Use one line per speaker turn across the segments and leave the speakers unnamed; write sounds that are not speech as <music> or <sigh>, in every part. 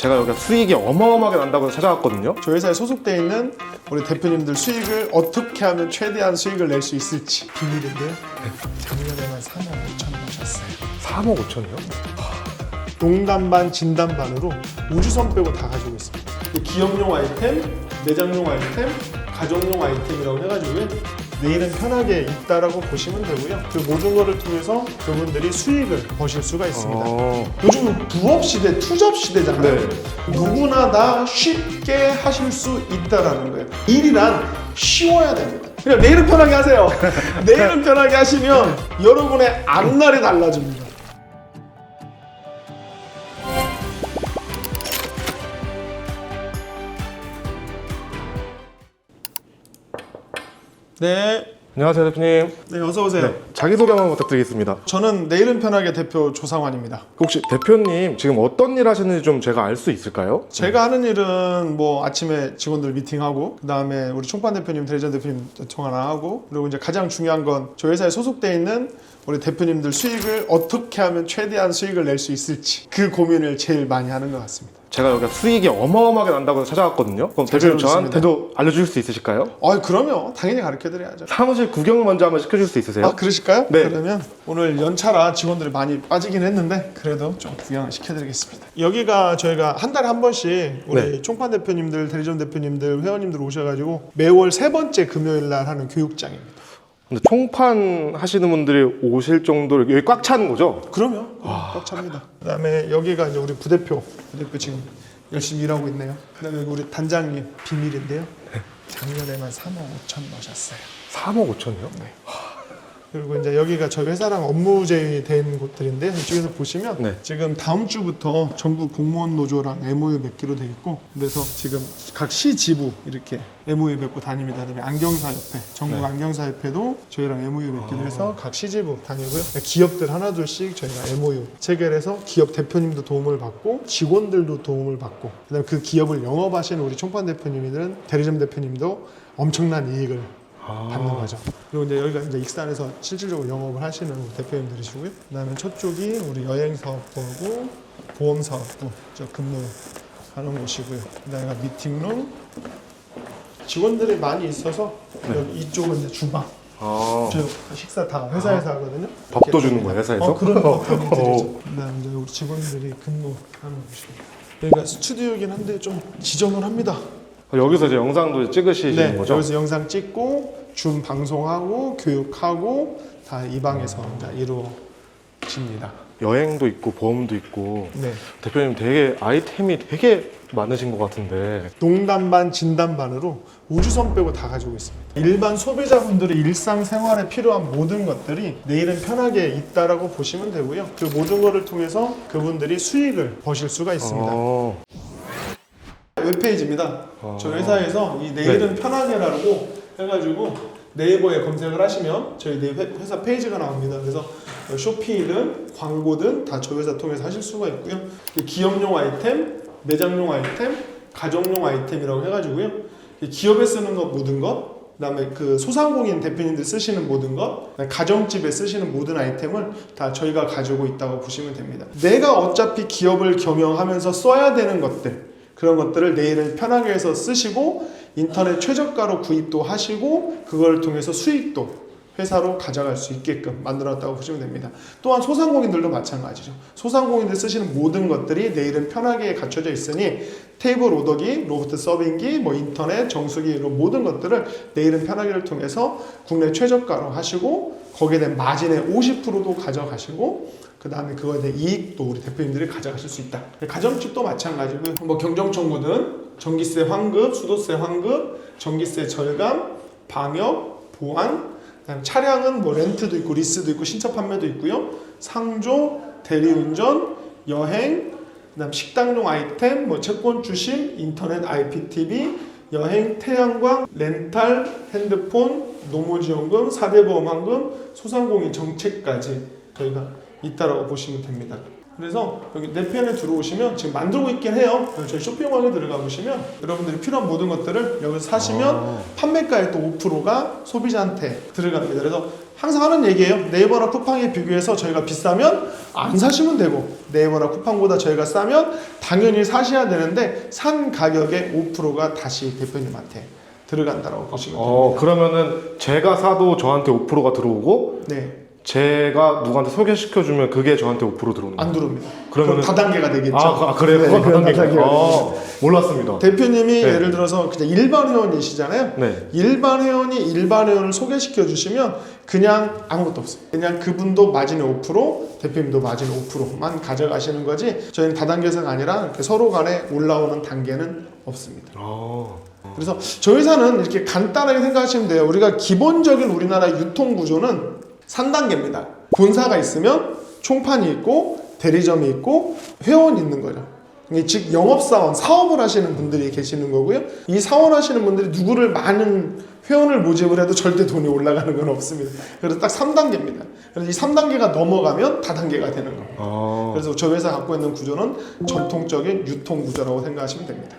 제가 여기가 수익이 어마어마하게 난다고 해서 찾아왔거든요.
저희 회사에 소속돼 있는 우리 대표님들 수익을 어떻게 하면 최대한 수익을 낼 수 있을지 비밀인데요. 작년에만 3억 5천 버셨어요.
3억 5천이요?
농담 반 진담 반으로 우주선 빼고 다 가지고 있습니다. 기업용 아이템, 매장용 아이템, 가정용 아이템이라고 해가지고요. 내일은 편하게 있다라고 보시면 되고요. 그 모든 거를 통해서 그분들이 수익을 버실 수가 있습니다.
어,
요즘은 부업 시대, 투잡 시대잖아요.
네.
누구나 다 쉽게 하실 수 있다라는 거예요. 일이란 쉬워야 됩니다. 그냥 내일은 편하게 하세요. <laughs> 내일은 편하게 하시면 여러분의 앞날이 달라집니다. 네,
안녕하세요 대표님.
네 어서 오세요.
네, 자기소개 한번 부탁드리겠습니다.
저는 내일은 편하게 대표 조상환입니다.
혹시 대표님 지금 어떤 일 하시는지 좀 제가 알 수 있을까요?
제가 하는 일은 뭐 아침에 직원들 미팅하고 그다음에 우리 총판 대표님, 대리전 대표님 통화하고 그리고 이제 가장 중요한 건 저희 회사에 소속돼 있는 우리 대표님들 수익을 어떻게 하면 최대한 수익을 낼 수 있을지 그 고민을 제일 많이 하는 것 같습니다.
제가 여기가 수익이 어마어마하게 난다고 찾아왔거든요. 그럼
잘
대표님. 저한테도 알려주실 수 있으실까요?
아, 그러면 당연히 가르쳐 드려야죠.
사무실 구경 먼저 한번 시켜줄 수 있으세요?
아, 그러실까요?
네.
그러면 오늘 연차라 직원들이 많이 빠지긴 했는데 그래도 좀 구경을 시켜드리겠습니다. 여기가 저희가 한 달에 한 번씩 우리
네.
총판 대표님들, 대리점 대표님들, 회원님들 오셔가지고 매월 세 번째 금요일 날 하는 교육장입니다.
근데 총판 하시는 분들이 오실 정도로 여기 꽉 차는 거죠?
그러면 꽉 찹니다. 그다음에 여기가 이제 우리 부대표, 부대표 지금 열심히 일하고 있네요. 그다음에 여기 우리 단장님 비밀인데요. 작년에만 3억 5천 넣으셨어요.
3억 5천이요? 네.
그리고 이제 여기가 저희 회사랑 업무 제휴 된 곳들인데 이쪽에서 보시면
네.
지금 다음 주부터 전부 공무원 노조랑 MOU 맺기로 돼 있고 그래서 지금 각 시 지부 이렇게 MOU 맺고 다닙니다. 그다음에 안경사 협회, 전국
네.
안경사 협회도 저희랑 MOU 맺기로 해서 각 시지부 다니고요. 기업들 하나둘씩 저희가 MOU 체결해서 기업 대표님도 도움을 받고 직원들도 도움을 받고 그다음에 그 기업을 영업하시는 우리 총판 대표님들은 대리점 대표님도 엄청난 이익을 받는 거죠. 그리고 이제 여기가 이제 익산에서 실질적으로 영업을 하시는 우리 대표님들이시고요. 그다음에 저쪽이 우리 여행 사업부하고 보험 사업부 저 근무하는 곳이고요. 그다음에 미팅룸 직원들이 많이 있어서 여기 이쪽은 이제 주방.
아,
저 식사 다 회사에서 하거든요.
밥도 주는 거예요, 회사에서?
어, 그런 <laughs> 거. 그다음에 이제 우리 직원들이 근무하는 곳입니다. 여기가 스튜디오이긴 한데 좀 지저분합니다.
여기서 이제 영상도 찍으시는
네,
거죠?
여기서 영상 찍고 줌 방송하고 교육하고 다 이 방에서 이제 이루어집니다.
여행도 있고 보험도 있고
네.
대표님 되게 아이템이 되게 많으신 것 같은데
농담 반 진담 반으로 우주선 빼고 다 가지고 있습니다. 일반 소비자분들의 일상생활에 필요한 모든 것들이 내일은 편하게 있다라고 보시면 되고요. 그 모든 것을 통해서 그분들이 수익을 버실 수가 있습니다.
어,
웹페이지입니다.
아.
저희 회사에서 이 내일은 편하게라고 해가지고 네이버에 검색을 하시면 저희 네 회- 회사 페이지가 나옵니다. 그래서 쇼핑이든 광고든 다 저희 회사 통해서 하실 수가 있고요. 이 기업용 아이템, 매장용 아이템, 가정용 아이템이라고 해가지고요. 이 기업에 쓰는 것 모든 것, 그다음에 그 소상공인 대표님들 쓰시는 모든 것, 가정집에 쓰시는 모든 아이템을 다 저희가 가지고 있다고 보시면 됩니다. 내가 어차피 기업을 경영하면서 써야 되는 것들 그런 것들을 내일은 편하게 해서 쓰시고 인터넷 최저가로 구입도 하시고 그걸 통해서 수익도 회사로 가져갈 수 있게끔 만들었다고 보시면 됩니다. 또한 소상공인들도 마찬가지죠. 소상공인들 쓰시는 모든 것들이 내일은 편하게 갖춰져 있으니 테이블 오더기, 로보트 서빙기, 뭐 인터넷, 정수기 이런 모든 것들을 내일은 편하게를 통해서 국내 최저가로 하시고 거기에 대한 마진의 50%도 가져가시고 그 다음에 그거에 대한 이익도 우리 대표님들이 가져가실 수 있다. 가정집도 마찬가지고요. 뭐 경정청구든 전기세 환급, 수도세 환급, 전기세 절감, 방역, 보안, 차량은 뭐 렌트도 있고 리스도 있고 신차 판매도 있고요. 상조, 대리운전, 여행, 그다음 식당용 아이템, 뭐 채권 주식, 인터넷 IPTV, 여행, 태양광, 렌탈, 핸드폰, 노무지원금, 4대 보험환금, 소상공인 정책까지 저희가 있다라고 보시면 됩니다. 그래서 여기 내 펜에 들어오시면 지금 만들고 있긴 해요. 저희 쇼핑몰에 들어가 보시면 여러분들이 필요한 모든 것들을 여기서 사시면
아.
판매가의 또 5%가 소비자한테 들어갑니다. 그래서 항상 하는 얘기예요. 네이버나 쿠팡에 비교해서 저희가 비싸면 안 사시면 되고 네이버나 쿠팡보다 저희가 싸면 당연히 사셔야 되는데 산 가격의 5%가 다시 대표님한테 들어간다라고 보시면 됩니다.
어, 그러면은 제가 사도 저한테 5%가 들어오고
네,
제가 누구한테 소개시켜 주면 그게 저한테 5% 들어오는 거예요.
안 들어옵니다. 그럼 다단계가 되겠죠.
아, 아, 그래요?
네,
그건
그건
다단계가.
다단계가
아, 몰랐습니다.
대표님이
네.
예를 들어서 그냥 일반 회원이시잖아요.
네.
일반 회원이 일반 회원을 소개시켜 주시면 그냥 아무것도 없어요. 그냥 그분도 마진이 5%, 대표님도 마진 5%만 가져가시는 거지. 저희는 다단계사가 아니라 이렇게 서로 간에 올라오는 단계는 없습니다.
아,
그래서 저희 회사는 이렇게 간단하게 생각하시면 돼요. 우리가 기본적인 우리나라 유통 구조는 3단계입니다. 본사가 있으면 총판이 있고 대리점이 있고 회원이 있는 거죠. 즉 영업사원, 사업을 하시는 분들이 계시는 거고요. 이 사원 하시는 분들이 누구를 많은 회원을 모집을 해도 절대 돈이 올라가는 건 없습니다. 그래서 딱 3단계입니다. 그래서 이 3단계가 넘어가면 다단계가 되는 거예요.
아.
그래서 저희 회사 갖고 있는 구조는 전통적인 유통 구조라고 생각하시면 됩니다.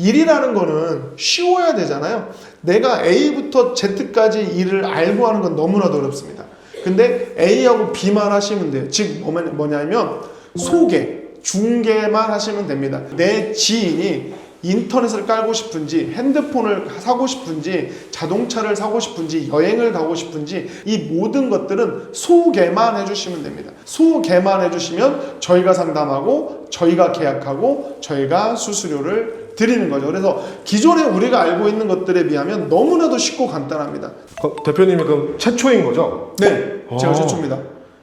일이라는 거는 쉬워야 되잖아요. 내가 A부터 Z까지 일을 알고 하는 건 너무나도 어렵습니다. 근데 A하고 B만 하시면 돼요. 즉 뭐냐- 뭐냐면 소개, 중개만 하시면 됩니다. 내 지인이 인터넷을 깔고 싶은지 핸드폰을 사고 싶은지 자동차를 사고 싶은지 여행을 가고 싶은지 이 모든 것들은 소개만 해주시면 됩니다. 소개만 해주시면 저희가 상담하고 저희가 계약하고 저희가 수수료를 드리는 거죠. 그래서 기존에 우리가 알고 있는 것들에 비하면 너무나도 쉽고 간단합니다.
그 대표님이 그럼 최초인 거죠?
네, 제가
어.
최초입니다.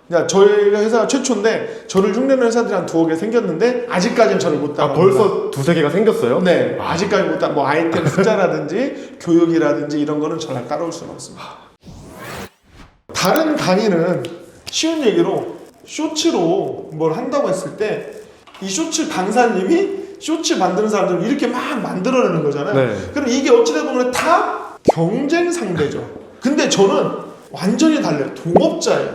그러니까 저희가 회사가 최초인데 저를 흉내내는 회사들이 한 두어 개 생겼는데 아직까지는 저를 못
아,
따라.
벌써 두세 개가 생겼어요?
네, 아직까지 못 따라. 뭐 아이템 숫자라든지 <laughs> 교육이라든지 이런 거는 저를 따라올 수는 없습니다. 다른 강의는 쉬운 얘기로 쇼츠로 뭘 한다고 했을 때 이 쇼츠 강사님이 쇼츠 만드는 사람들을 이렇게 막 만들어내는 거잖아요.
네.
그럼 이게 어찌되다 보면 다 경쟁 상대죠. 근데 저는 완전히 달라요. 동업자예요.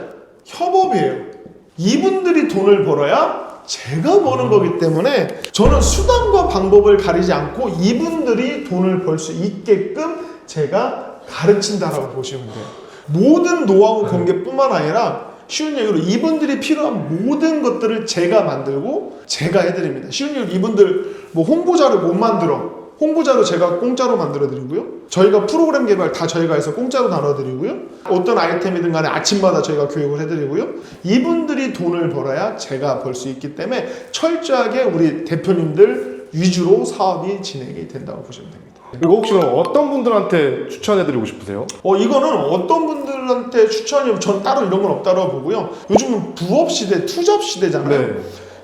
협업이에요. 이분들이 돈을 벌어야 제가 버는 거기 때문에 저는 수단과 방법을 가리지 않고 이분들이 돈을 벌 수 있게끔 제가 가르친다라고 보시면 돼요. 모든 노하우 공개뿐만 아니라 쉬운 얘기로 이분들이 필요한 모든 것들을 제가 만들고 제가 해드립니다. 쉬운 얘기로 이분들 뭐 홍보자를 못 만들어. 홍보자로 제가 공짜로 만들어 드리고요. 저희가 프로그램 개발 다 저희가 해서 공짜로 나눠 드리고요. 어떤 아이템이든 간에 아침마다 저희가 교육을 해 드리고요. 이분들이 돈을 벌어야 제가 벌 수 있기 때문에 철저하게 우리 대표님들 위주로 사업이 진행이 된다고 보시면 됩니다.
이거 혹시 그럼 어떤 분들한테 추천해드리고 싶으세요?
어 이거는 어떤 분들 한테 추천이 전 따로 이런 건 없다고 보고요. 요즘은 부업 시대, 투잡 시대잖아요.
네.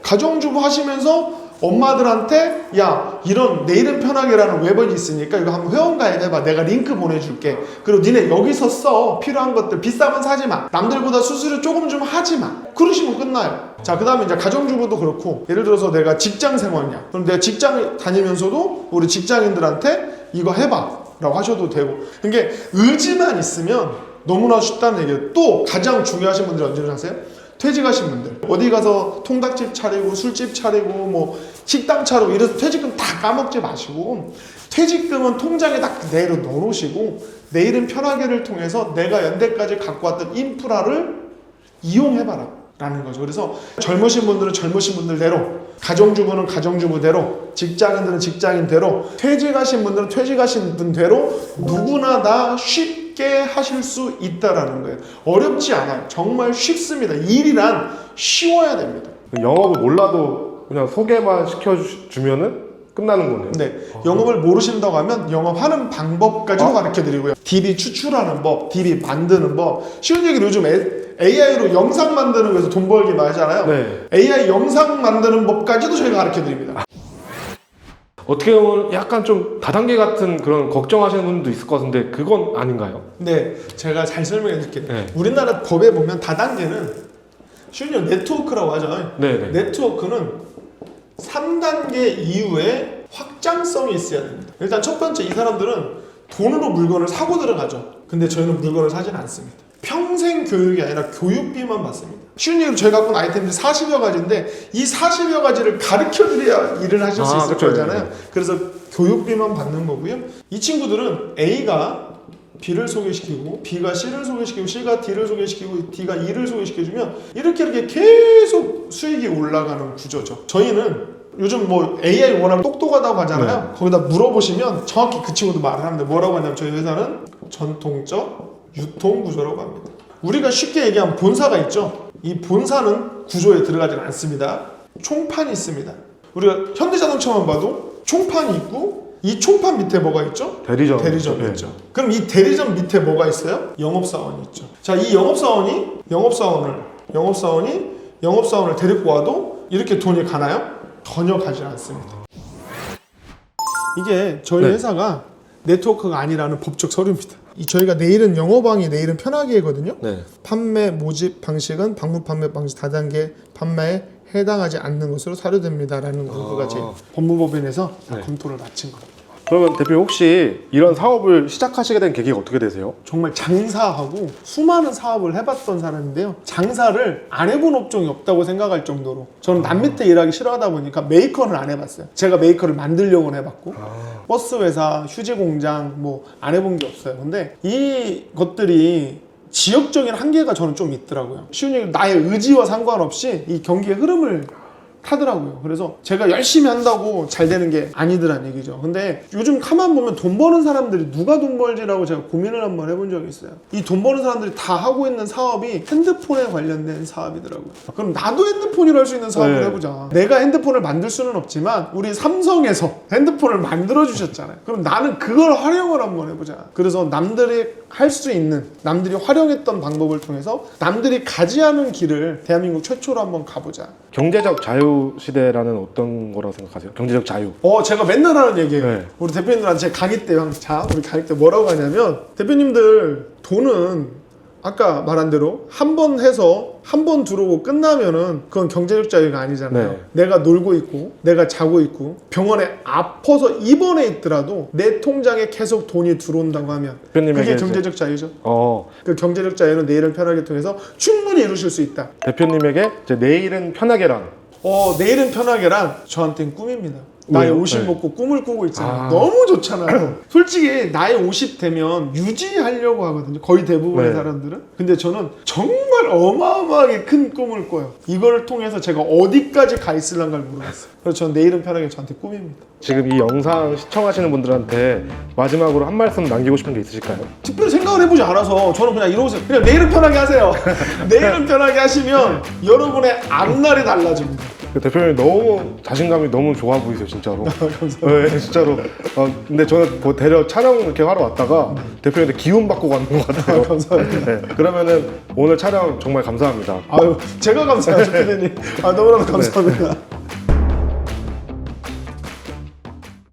가정주부 하시면서 엄마들한테 야 이런 내 이름 편하게라는 웹이 있으니까 이거 한번 회원 가입해봐. 내가 링크 보내줄게. 그리고 니네 여기서 써. 필요한 것들 비싸면 사지마. 남들보다 수수료 조금 좀 하지마. 그러시면 끝나요. 자그 다음에 이제 가정주부도 그렇고 예를 들어서 내가 직장 생활이야. 그럼 내가 직장 다니면서도 우리 직장인들한테 이거 해봐. 라고 하셔도 되고. 그게 의지만 있으면 너무나 쉽다는 얘기예요. 또 가장 중요하신 분들이 언제를 하세요? 퇴직하신 분들. 어디 가서 통닭집 차리고 술집 차리고 뭐 식당 차리고 이래서 퇴직금 다 까먹지 마시고 퇴직금은 통장에 딱 내로 넣어놓으시고 내일은 편하게를 통해서 내가 연대까지 갖고 왔던 인프라를 이용해봐라 라는 거죠. 그래서 젊으신 분들은 젊으신 분들대로 가정주부는 가정주부대로 직장인들은 직장인대로 퇴직하신 분들은 퇴직하신 분대로 누구나 다 쉽게 하실 수 있다라는 거예요 어렵지 않아요 정말 쉽습니다 일이란 쉬워야 됩니다
영업을 몰라도 그냥 소개만 시켜주면은 끝나는 거네요.
네, 영업을 모르신다고 하면 영업하는 방법까지도 가르쳐 드리고요. DB 추출하는 법, DB 만드는 법. 쉬운 얘기로 요즘 AI로 영상 만드는 거에서 돈 벌기 많이 하잖아요.
네.
AI 영상 만드는 법까지도 저희가 가르쳐 드립니다.
어떻게 보면 약간 좀 다단계 같은 그런 걱정하시는 분도 있을 것 같은데 그건 아닌가요?
네, 제가 잘 설명해 드릴게요.
네.
우리나라 법에 보면 다단계는 쉬운 네트워크라고 하잖아요.
네네.
네트워크는 3단계 이후에 확장성이 있어야 됩니다. 일단 첫 번째 이 사람들은 돈으로 물건을 사고 들어가죠. 근데 저희는 물건을 사진 않습니다. 평생 교육이 아니라 교육비만 받습니다. 쉬운 얘기로 저희가 갖고 있는 아이템들이 40여 가지인데 이 40여 가지를 가르쳐 드려야 일을 하실 수
아,
있을
그쵸,
거잖아요. 그래서 교육비만 받는 거고요. 이 친구들은 A가 B를 소개시키고 B가 C를 소개시키고 C가 D를 소개시키고 D가 E를 소개시켜주면 이렇게 이렇게 계속 수익이 올라가는 구조죠. 저희는 요즘 뭐 AI 워낙 똑똑하다고 하잖아요. 거기다 물어보시면 정확히 그 친구도 말을 하는데 뭐라고 하냐면 저희 회사는 전통적 유통 구조라고 합니다. 우리가 쉽게 얘기하면 본사가 있죠. 이 본사는 구조에 들어가지는 않습니다. 총판이 있습니다. 우리가 현대자동차만 봐도 총판이 있고 이 총판 밑에 뭐가 있죠?
대리점.
대리점이
네.
있죠. 그럼 이 대리점 밑에 뭐가 있어요? 영업사원이 있죠. 자, 이 영업사원이 영업사원을 영업사원이 영업사원을 데리고 와도 이렇게 돈이 가나요? 전혀 가지 않습니다. 이게 저희
네.
회사가 네트워크가 아니라는 법적 서류입니다. 이 저희가 내일은 영업왕이 내일은 편하게거든요.
네.
판매 모집 방식은 방문 판매 방식 다단계 판매에 해당하지 않는 것으로 사료됩니다라는 문구가 제 법무법인에서 다
네.
검토를 마친 겁니다.
그러면 대표님 혹시 이런 사업을 시작하시게 된 계기가 어떻게 되세요?
정말 장사하고 수많은 사업을 해봤던 사람인데요. 장사를 안 해본 업종이 없다고 생각할 정도로 저는 남 밑에 일하기 싫어하다 보니까 메이커는 안 해봤어요. 제가 메이커를 만들려고는 해봤고 버스 회사, 휴지 공장 뭐 안 해본 게 없어요. 근데 이 것들이 지역적인 한계가 저는 좀 있더라고요. 쉬운 얘기로 나의 의지와 상관없이 이 경기의 흐름을 타더라고요. 그래서 제가 열심히 한다고 잘 되는 게 아니더란 얘기죠. 근데 요즘 가만 보면 돈 버는 사람들이 누가 돈 벌지라고 제가 고민을 한번 해본 적이 있어요. 이 돈 버는 사람들이 다 하고 있는 사업이 핸드폰에 관련된 사업이더라고요. 그럼 나도 핸드폰으로 할수 있는 사업을
네.
해보자. 내가 핸드폰을 만들 수는 없지만 우리 삼성에서 <laughs> 핸드폰을 만들어 주셨잖아요. 그럼 나는 그걸 활용을 한번 해보자. 그래서 남들이 할 수 있는 남들이 활용했던 방법을 통해서 남들이 가지 않은 길을 대한민국 최초로 한번 가보자.
경제적 자유 시대라는 어떤 거라고 생각하세요? 경제적 자유.
어, 제가 맨날 하는 얘기예요.
네.
우리 대표님들한테 제 강의 때, 형, 자, 우리 강의 때 뭐라고 하냐면, 대표님들 돈은 아까 말한 대로 한 번 해서 한 번 들어오고 끝나면은 그건 경제적 자유가 아니잖아요.
네.
내가 놀고 있고, 내가 자고 있고, 병원에 아파서 입원해 있더라도 내 통장에 계속 돈이 들어온다고 하면 그게 경제적 자유죠.
어,
그 경제적 자유는 내일을 편하게 통해서 충분히 이루실 수 있다.
대표님에게 이제 내일은 편하게랑
어, 내일은 편하게랑 저한테는 꿈입니다. 나의
왜요?
50
네.
먹고 꿈을 꾸고 있잖아요.
아.
너무 좋잖아요. <clears throat> 솔직히 나의 50 되면 유지하려고 하거든요. 거의 대부분의
네.
사람들은. 근데 저는 정말 어마어마하게 큰 꿈을 꿔요. 이걸 통해서 제가 어디까지 가 있을란가를 모르겠어요. 그래서 저는 내일은 편하게 저한테 꿈입니다.
지금 이 영상 시청하시는 분들한테 마지막으로 한 말씀 남기고 싶은 게 있으실까요?
특별히 생각을 해보지 않아서 저는 그냥 이러고서 그냥 내일은 편하게 하세요. <laughs> 내일은 편하게 하시면 여러분의 앞날이 달라집니다.
그 대표님 너무 자신감이 너무 좋아 보이세요 진짜로. <laughs>
감사합니다.
네 진짜로. 어, 근데 저는 뭐 대려 촬영 이렇게 하러 왔다가 대표님한테 기운 받고 가는 것 같아요.
감사합니다.
네, 그러면은 오늘 촬영 정말 감사합니다.
아유, 제가 감사하죠, 피디님. <laughs> 아, 너무너무 감사합니다.